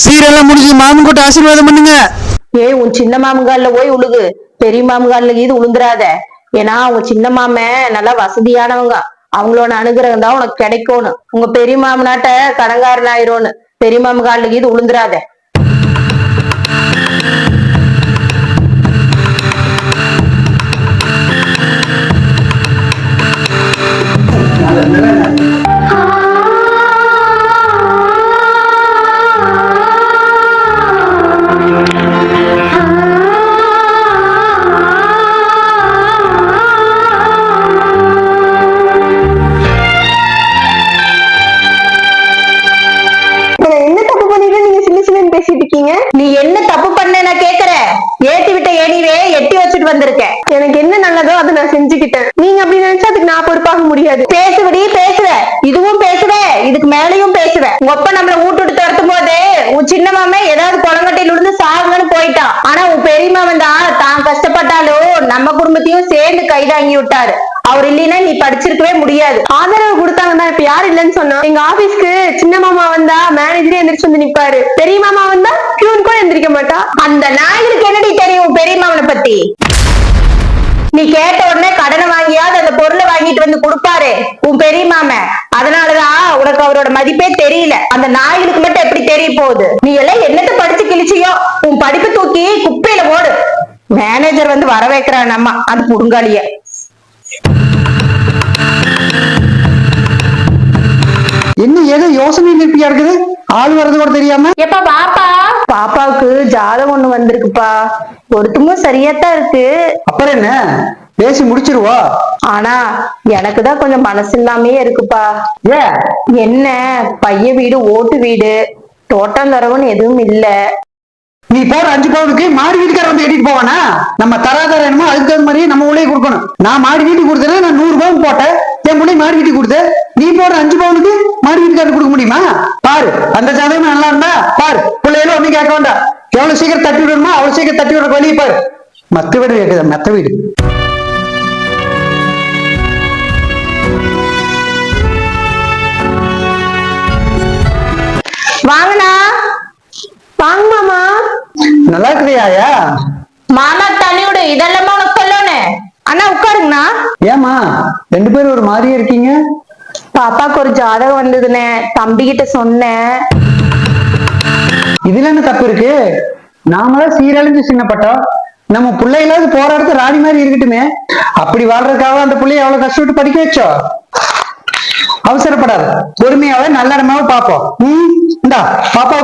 சீரெல்லாம் முடிஞ்சு மாமன் கூட்ட ஆசீர்வாதம் பண்ணுங்க. ஏய் உன் சின்ன மாமங்கால்ல போய் உழுகு. பெரிய மாமங்கால்ல இது உளுந்துராத ஏன்னா அவங்க சின்ன மாமன் நல்லா வசதியானவங்க. அவங்களோட அனுகிரகம் தான் உனக்கு கிடைக்கணும் உங்க பெரிய மாமனாட்ட கடங்காரன் ஆயிரும்னு பெரிய மாமங்கால்ல இது உளுந்துராத இருக்கீங்க நீ என்ன தப்பு பண்ண நான் கேக்குறேன் ஏத்தி விட்ட ஏணிவே எட்டி வச்சுட்டு வந்திருக்க. எனக்கு என்ன நல்லதோ அதை நான் செஞ்சுக்கிட்டேன். நீங்க அப்படி நினைச்சா அதுக்கு நான் பொறுப்பாக முடியாது. பேசுவடி பேசுவ. இதுவும் பேசுவ. இதுக்கு மேலையும் பேசுவ. உங்க அப்பா நம்மள வீட்டுட்டு துரத்தும் போது உன் சின்ன மாமன் ஏதாவது குளங்கட்டையில இருந்து சாகுங்கன்னு போயிட்டான். ஆனா உன் பெரியமா வந்தா தான் தான் கஷ்டப்பட்டாலும் நம்ம குடும்பத்தையும் சேர்ந்து கைதாங்கி விட்டாரு. அவர் இல்லைன்னா நீ படிச்சிருக்கவே முடியாது. ஆதரவு கொடுத்தாங்கன்னா இப்ப யார் இல்லைன்னு சொன்னா எங்க ஆபீஸ்க்கு சின்ன வந்தா மேனேஜரே எந்திரிச்சு வந்து நிப்பாரு. பெரிய மாமா வந்தா பியூன் கூட எந்திரிக்க மாட்டா. அந்த நாயகருக்கு என்னடி தெரியும் உன் பெரிய மாமனை பத்தி? நீ கேட்ட உடனே கடனை வாங்கியாவது அந்த பொருளை வாங்கிட்டு வந்து கொடுப்பாரு உன் பெரிய மாமன். அதனாலதான் உனக்கு அவரோட மதிப்பே தெரியல. அந்த நாய்களுக்கு மட்டும் எப்படி தெரிய போகுது? நீ எல்லாம் என்னத்த படிச்சு கிழிச்சியோ? உன் படிப்பு தூக்கி குப்பையில போடு. மேனேஜர் வந்து வர வைக்கிறான் நம்ம. அது புடுங்காளிய. என்ன ஏதோ யோசனை நிற்பியா இருக்குது? ஆள் வர்றது கூட தெரியாம? எப்பா பாப்பா? பாப்பாவுக்கு ஜாதகம் ஒண்ணு வந்திருக்குப்பா. ஒருத்தமும் சரியாத்தான் இருக்கு. அப்புறம் என்ன? பேசி முடிச்சிருவா? ஆனா எனக்கு தான் கொஞ்சம் மனசு இல்லாமயே இருக்குப்பா. ஏ? என்ன? பைய வீடு ஓட்டு வீடு. தோட்டம் தரவுன்னு எதுவும் இல்ல. நீ போற அஞ்சு பவுனுக்கு மாடி வீட்டுக்கார வந்து கட்டிட்டு போவானா? நம்ம தராதர என்னமோ அதுக்கு தகுந்த மாதிரி நம்ம உள்ளே கொடுக்கணும். நான் மாடி வீட்டுக்கு கொடுத்தேன்னா நான் நூறு பவுன் போட்டேன். என் பிள்ளை மாடி வீட்டுக்கு கொடுத்தேன் நீ போற அஞ்சு பவுனுக்கு மாடி வீட்டுக்காரர் கொடுக்க முடியுமா? பாரு அந்த ஜாதகம் நல்லா இருந்தா பாரு பிள்ளைகளும் ஒண்ணும் கேட்க வேண்டாம். எவ்வளவு சீக்கிரம் தட்டி விடணுமோ அவ்வளவு சீக்கிரம் தட்டி விடுற வழியை பாரு. மத்த வீடு கேக்குதா மெத்த வீடு. வாங்கண்ணா. வாங்க மாமா. நல்லா இருக்குதையா மாமா தண்ணியோடு இதெல்லாமா உனக்கு சொல்லணும்? அண்ணா உட்காருங்கண்ணா. ஏமா ரெண்டு பேரும் ஒரு மாதிரியே இருக்கீங்க? பாப்பாக்கு ஒரு ஜாதகம் வந்ததுண்ணே. தம்பி கிட்ட சொன்னேன். இதுல என்ன தப்பு இருக்கு? நாமளாம் சீரழிஞ்சு சின்னப்பட்டோம் நம்ம பிள்ளைகளாவது போற இடத்து ராணி மாதிரி இருக்கட்டுமே. அப்படி வாழ்றதுக்காக அந்த பிள்ளைய அவ்வளவு கஷ்டப்பட்டு படிக்க வச்சோ? அவசரப்படாத. பொறுமையாவே நல்ல இடமாவே பார்ப்போம் ம் இந்தா பாப்பா